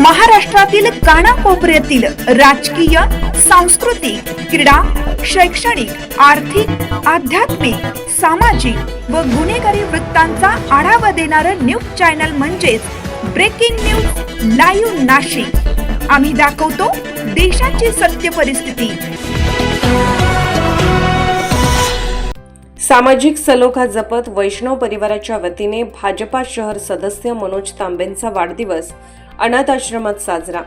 महाराष्ट्रातील कानाकोपऱ्यातील राजकीय सांस्कृतिक क्रीडा शैक्षणिक आर्थिक आध्यात्मिक सामाजिक व गुन्हेगारी वृत्तांचा आढावा देणारं न्यूज चॅनल म्हणजेच ब्रेकिंग न्यूज लाईव्ह नाशिक. आम्ही दाखवतो देशाची सत्य परिस्थिती. सामाजिक सलोखा जपत वैष्णव परिवाराच्या वतीने भाजपा शहर सदस्य मनोज तांबेंचा वाढदिवस अनाथ आश्रमात साजरा.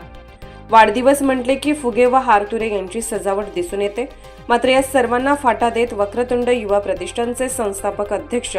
वाढदिवस म्हटले की फुगे व हारतुरे यांची सजावट दिसून येते. मात्र या सर्वांना फाटा देत वक्रतुंड युवा प्रतिष्ठानचे संस्थापक अध्यक्ष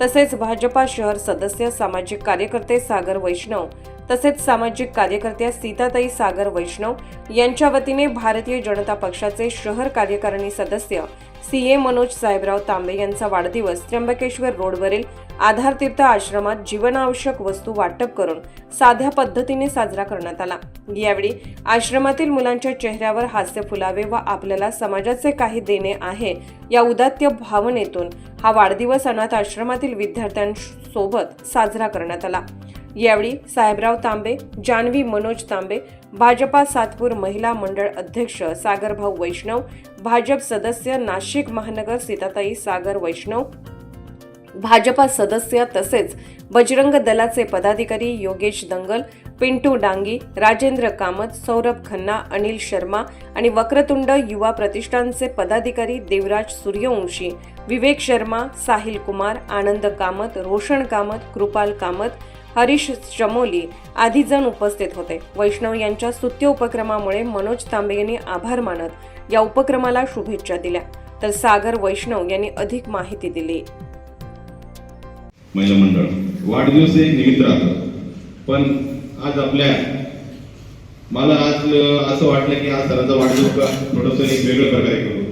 तसेच भाजपा शहर सदस्य सामाजिक कार्यकर्ते सागर वैष्णव तसेच सामाजिक कार्यकर्त्या सीताताई सागर वैष्णव यांच्या वतीने भारतीय जनता पक्षाचे शहर कार्यकारिणी सदस्य सी ए मनोज साहेबराव तांबे यांचा वाढदिवस त्र्यंबकेश्वर रोडवरील आधारतीर्थ आश्रमात जीवनावश्यक वस्तू वाटप करून साध्या पद्धतीने साजरा करण्यात आला. यावेळी आश्रमातील मुलांच्या चेहऱ्यावर हास्य फुलावे व आपल्याला समाजाचे काही देणे आहे या उदात्त भावनेतून हा वाढदिवस अनाथ आश्रमातील विद्यार्थ्यांसोबत साजरा करण्यात आला. यावेळी साहेबराव तांबे जानवी मनोज तांबे भाजपा सातपूर महिला मंडळ अध्यक्ष सागरभाऊ वैष्णव भाजप सदस्य नाशिक महानगर सीताताई सागर वैष्णव भाजपा सदस्य तसेच बजरंग दलाचे पदाधिकारी योगेश दंगल पिंटू डांगी राजेंद्र कामत सौरभ खन्ना अनिल शर्मा आणि वक्रतुंड युवा प्रतिष्ठानचे पदाधिकारी देवराज सूर्यवंशी विवेक शर्मा साहिल कुमार आनंद कामत रोशन कामत कृपाल कामत हरीश चमोली आदी जण उपस्थित होते. वैष्णव यांच्या स्तुत्य उपक्रमामुळे मनोज तांबे यांनी आभार मानत या उपक्रमाला शुभेच्छा दिल्या. तर सागर वैष्णव यांनी अधिक माहिती दिली. महिला मंडळ वाढदिवस एक निमित्त राहतं. पण आज आपल्या मला आज असं वाटलं की आज सरांचा वाढदिवस का थोडंसं एक वेगळं प्रकारे करू.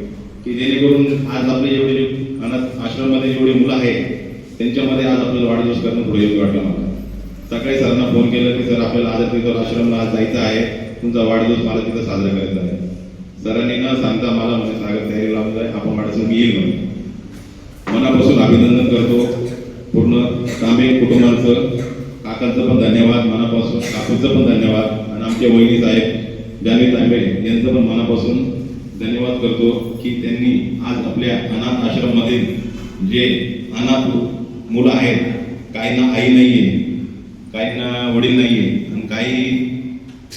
की जेणेकरून आज आपले जेवढे अनाथ आश्रममध्ये जेवढी मुलं आहेत त्यांच्यामध्ये आज आपल्याला वाढदिवस करणं थोडं योग्य वाटलं मला. सकाळी सरांना फोन केला की सर आपल्याला आज तिथं आश्रमला आज जायचं आहे. तुमचा वाढदिवस मला तिथं साजरा करायचा आहे. सरांनी न सांगता मला म्हणजे सागर तयारी लावून जाय आपण वाढदिवस मी येईल म्हणून. मनापासून अभिनंदन करतो. पूर्ण कामे कुटुंबाचं. काकांचं पण धन्यवाद. मनापासून काकूचं पण धन्यवाद. आणि आमचे वहिनी साहेब जानवी तांबे यांचं पण मनापासून धन्यवाद करतो की त्यांनी आज आपल्या अनाथ आश्रममधील जे अनाथ मुलं आहेत काहींना आई नाही आहे काहींना वडील नाही आहे आणि काही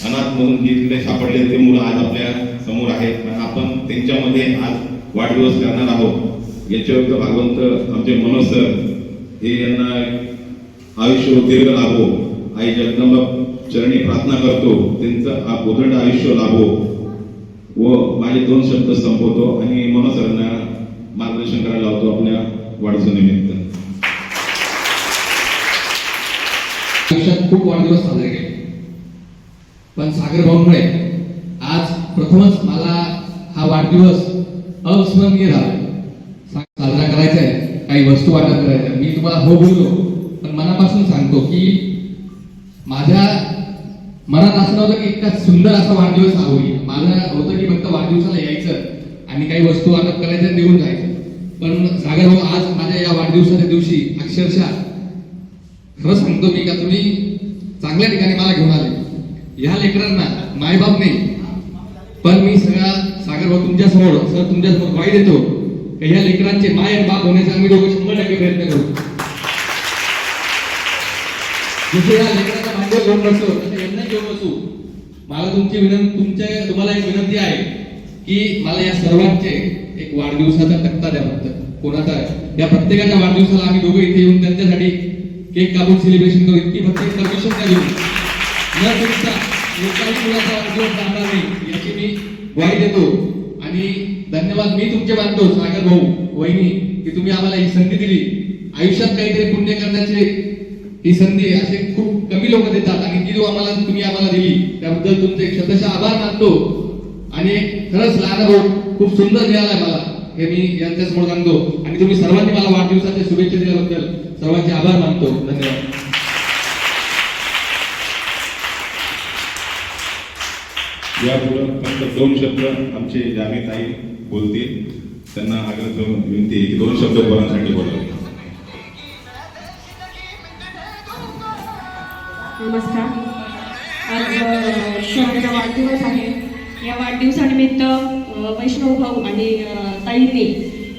अनाथ म्हणून जे तिथे सापडले ते मुलं आज आपल्यासमोर आहेत. पण आपण त्यांच्यामध्ये आज वाढदिवस करणार आहोत. याच्यावर भागवंत आमचे मनोज सर हे यांना आयुष्य दीर्घ लाभो. आई जगदंबा चरणी प्रार्थना करतो. त्यांचं हा उदंड आयुष्य लाभो. व माझे दोन शब्द संपवतो आणि मनोज सरांना मार्गदर्शन करायला लावतो आपल्या वाढदिवसानिमित्त आयुष्यात खूप वाढदिवस साजरे केले. पण सागरभाऊमुळे आज प्रथमच मला हा वाढदिवस अविस्मरणीय झाला साजरा करायचा आहे काही वस्तू वाटप करायच्या मी तुम्हाला हो बोललो पण मनापासून सांगतो की माझ्या मनात असं नव्हतं की इतका सुंदर असा वाढदिवस हा होईल माझं होतं की फक्त वाढदिवसाला यायचं आणि काही वस्तू वाटप करायच्या आणि देऊन जायचं. पण सागर भाऊ आज माझ्या या वाढदिवसाच्या दिवशी अक्षरशः खरं सांगतो मी का तुम्ही चांगल्या ठिकाणी मला घेऊन आले. ह्या लेकरांना मायबाप नाही पण मी सगळा सागर भाऊ तुमच्यासमोर सर तुमच्यासमोर वाई देतो की ह्या लेकरांचे माय आणि बाप होण्याचा आम्ही दोघं शंभर टक्के प्रयत्न करू. जसे या लेकरांना भांडवल घेऊन बसतो तसे यांना घेऊन बसू. मला तुमची विनंती तुमच्या तुम्हाला एक विनंती आहे की मला या सर्वांचे एक वाढदिवसाचा तक्ता द्या फक्त. कोणाचा? या प्रत्येकाच्या वाढदिवसाला आम्ही दोघं इथे येऊन त्यांच्यासाठी केक कापून सेलिब्रेशन करू. इतकी फक्त परमिशन द्या देऊ तुमचा एकाही मुलाचा वाढदिवस जाणार नाही याची मी ग्वाही देतो. आणि धन्यवाद मी तुमचे मानतो सागर भाऊ वहिनी की तुम्ही आम्हाला ही संधी दिली. आयुष्यात काहीतरी पुण्य करण्याचे ही संधी असे खूप कमी लोक देतात. आणि ती जो आम्हाला तुम्ही आम्हाला दिली त्याबद्दल तुमचे शतशः आभार मानतो. आणि खरंच लहान भाऊ खूप सुंदर मिळालाय मला. हे मी यांच्या समोर सांगतो. आणि तुम्ही सर्वांनी मला वाढदिवसाच्या शुभेच्छा दिल्याबद्दल सर्वांचे आभार मानतो. धन्यवाद. यापुढे फक्त दोन शब्द आमचे जामी ताई बोलतील. त्यांना आग्रह विनंती आहे की दोन शब्द पोरांसाठी बोलावे नमस्कार. आज सरांचा वाढदिवस आहे. या वाढदिवसानिमित्त वैष्णव भाऊ आणि ताईंनी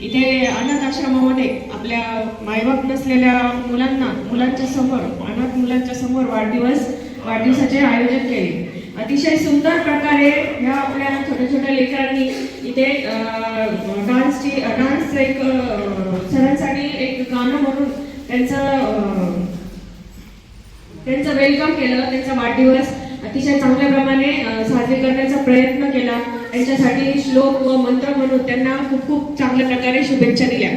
इथे अनाथ आश्रमामध्ये आपल्या मायबाप नसलेल्या मुलांना मुलांच्या समोर अनाथ मुलांच्या समोर वाढदिवस वाढदिवसाचे आयोजन केले. अतिशय सुंदर प्रकारे ह्या आपल्या छोट्या छोट्या लेकरांनी इथे डान्सची डान्स एक सरांसाठी एक गाणं म्हणून त्यांचं त्यांचं वेलकम केलं त्यांचा वाढदिवस अतिशय चांगल्या प्रमाणे साजरे करण्याचा प्रयत्न केला. त्यांच्यासाठी श्लोक व मंत्र म्हणून त्यांना खूप खूप चांगल्या प्रकारे शुभेच्छा दिल्या.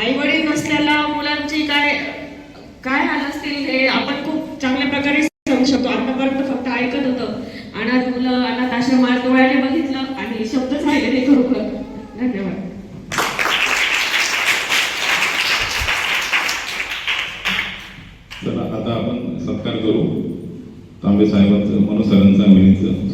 आई वडील नसल्याला मुलांची काय काय हाल असतील हे आपण खूप चांगल्या प्रकारे सांगू शकतो. आतापर्यंत फक्त ऐकत होतं. अनाथ मुलं अनाथ आश्रम डोळ्याने बघितलं आणि शब्दच राहिले ते खरोखर. धन्यवाद. चला आता आपण सत्कार करू. तांबे साहेबांचं मनू सरांचा वहिनीचं